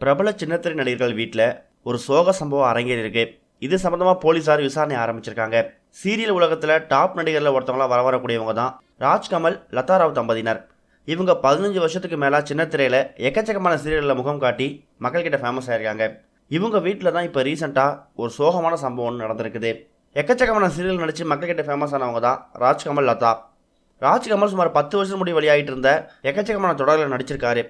பிரபல சின்னத்திரை நடிகர்கள் வீட்டில் ஒரு சோக சம்பவம் அரங்கேறியிருக்கு இது சம்பந்தமாக போலீஸார் விசாரணை ஆரம்பிச்சிருக்காங்க. சீரியல் உலகத்தில் டாப் நடிகரில் ஒருத்தவங்களாம் வர வரக்கூடியவங்க தான் ராஜ்கமல் லதா ராவ் தம்பதியினர். இவங்க பதினஞ்சு வருஷத்துக்கு மேலே சின்னத்திரையில் எக்கச்சக்கமான சீரியலில் முகம் காட்டி மக்கள்கிட்ட ஃபேமஸ் ஆயிருக்காங்க. இவங்க வீட்டில் தான் இப்போ ரீசெண்டாக ஒரு சோகமான சம்பவம் ஒன்று நடந்திருக்குது. எக்கச்சக்கமான சீரியல் நடித்து மக்கள்கிட்ட ஃபேமஸ் ஆனவங்க தான் ராஜ்கமல் லதா. ராஜ்கமல் சுமார் பத்து வருஷம் முடி வெளியாகிட்டு இருந்த எக்கச்சக்கமான தொடரில் நடிச்சிருக்காரு.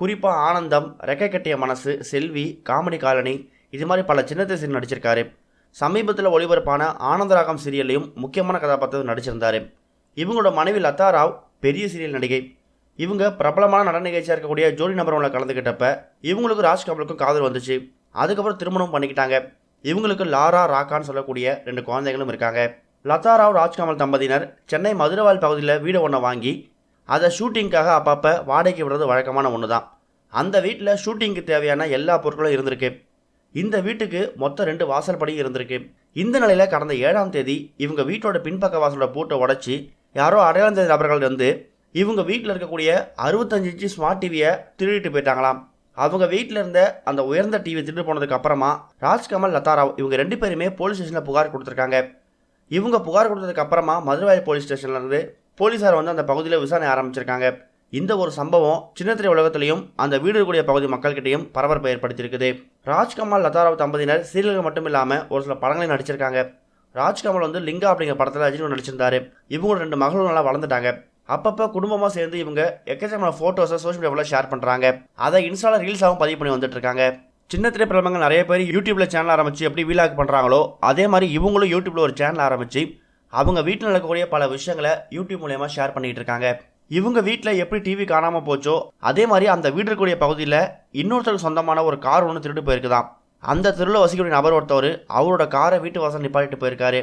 குறிப்பாக ஆனந்தம் ரெக்கை கட்டிய மனசு செல்வி காமெடி காலனி இது மாதிரி பல சின்ன சீரியல் நடிச்சிருக்காரு. சமீபத்தில் ஒளிபரப்பான ஆனந்தராகம் சீரியல்லையும் முக்கியமான கதாபாத்திரம் நடிச்சிருந்தாரு. இவங்களோட மனைவி லதா ராவ் பெரிய சீரியல் நடிகை. இவங்க பிரபலமான நடன நிகழ்ச்சியாக இருக்கக்கூடிய ஜோடி நம்பர் ஒன்றில் கலந்துக்கிட்டப்ப இவங்களுக்கு ராஜ்கமலுக்கும் காதல் வந்துச்சு. அதுக்கப்புறம் திருமணம் பண்ணிக்கிட்டாங்க. இவங்களுக்கு லாரா ராக்கான்னு சொல்லக்கூடிய ரெண்டு குழந்தைகளும் இருக்காங்க. லதா ராவ் ராஜ்கமல் தம்பதியினர் சென்னை மதுரவால் பகுதியில் வீடு ஒன்றை வாங்கி அதை ஷூட்டிங்க்காக அப்பப்போ வாடகைக்கு விடுறது வழக்கமான ஒன்று தான் அந்த வீட்டில் ஷூட்டிங்க்கு தேவையான எல்லா பொருட்களும் இருந்திருக்கு. இந்த வீட்டுக்கு மொத்தம் ரெண்டு வாசல் படியும் இருந்திருக்கு. இந்த நிலையில் கடந்த ஏழாம் தேதி இவங்க வீட்டோட பின்பக்க வாசலோட பூட்டை உடைச்சி யாரோ அடையாளம் தெரிந்த நபர்கள் வந்து இவங்க வீட்டில் இருக்கக்கூடிய அறுபத்தஞ்சு இன்ச்சு ஸ்மார்ட் டிவியை திருடிட்டு போயிட்டாங்களாம். அவங்க வீட்டில் இருந்த அந்த உயர்ந்த டிவி திருட்டு போனதுக்கு அப்புறமா ராஜ்கமல் லதாராவ் இவங்க ரெண்டு பேருமே போலீஸ் ஸ்டேஷனில் புகார் கொடுத்துருக்காங்க. இவங்க புகார் கொடுத்ததுக்கு அப்புறமா மதுரவாயல் போலீஸ் ஸ்டேஷன்லேருந்து போலீஸார் வந்து அந்த பகுதியில் விசாரணை ஆரம்பிச்சிருக்காங்க. இந்த ஒரு சம்பவம் சின்னத்திரை உலகத்திலையும் அந்த வீடு இருக்கக்கூடிய பகுதி மக்கள்கிட்டையும் பரபரப்பை ஏற்படுத்தியிருக்குது. ராஜ்கமல் லதாராவ் தம்பதியினர் சீரியல்கள் மட்டும் இல்லாமல் ஒரு சில படங்களையும் நடிச்சிருக்காங்க. ராஜ்கமல் வந்து லிங்கா அப்படிங்கிற படத்தில் ரஜினி நடிச்சிருந்தாரு. இவங்க ரெண்டு மகளும் நல்லா வளர்ந்துட்டாங்க. அப்பப்போ குடும்பமாக சேர்ந்து இவங்க எக்கச்சக்கமான ஃபோட்டோஸை சோஷியல் மீடியாவில் ஷேர் பண்ணுறாங்க அதை இன்ஸ்டால ரீல்ஸாகவும் பதிவு பண்ணி வந்துட்டு இருக்காங்க சின்ன திரை பிரபலங்கள் நிறைய பேர் யூடியூப்பில் சேனல் ஆரம்பித்து எப்படி வீலாக் பண்ணுறாங்களோ அதே மாதிரி இவங்களும் யூடியூப்பில் ஒரு சேனல் ஆரம்பித்து அவங்க வீட்டில் நடக்கக்கூடிய பல விஷயங்களை யூடியூப் மூலயமா ஷேர் பண்ணிட்டு இருக்காங்க. இவங்க வீட்டில் எப்படி டிவி காணாமல் போச்சோ அதே மாதிரி அந்த வீடு இருக்கக்கூடிய பகுதியில் இன்னொருத்தருக்கு சொந்தமான ஒரு கார் ஒன்று திருட்டு போயிருக்குதான் அந்த தெருவில் வசிக்கக்கூடிய நபர் ஒருத்தவர் அவரோட காரை வீட்டு வாசல் நிப்பாட்டிட்டு போயிருக்காரு.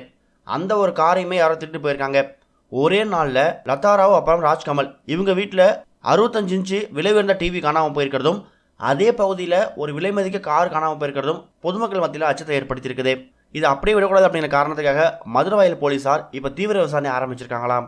அந்த ஒரு காரையுமே யாரோ திருட்டு போயிருக்காங்க. ஒரே நாளில் லதாராவும் அப்புறம் ராஜ்கமல் இவங்க வீட்டில் அறுபத்தஞ்சு இன்ச்சு விலை உயர்ந்த டிவி காணாமல் போயிருக்கிறதும் அதே பகுதியில் ஒரு விலை மதிக்க கார் காணாமல் போயிருக்கிறதும் பொதுமக்கள் மத்தியில் அச்சத்தை ஏற்படுத்தியிருக்குது. இது அப்படியே விடக்கூடாது அப்படிங்கிற காரணத்துக்காக மதுரவாயல் போலீசார் இப்போ தீவிர விசாரணை ஆரம்பிச்சிருக்காங்களாம்.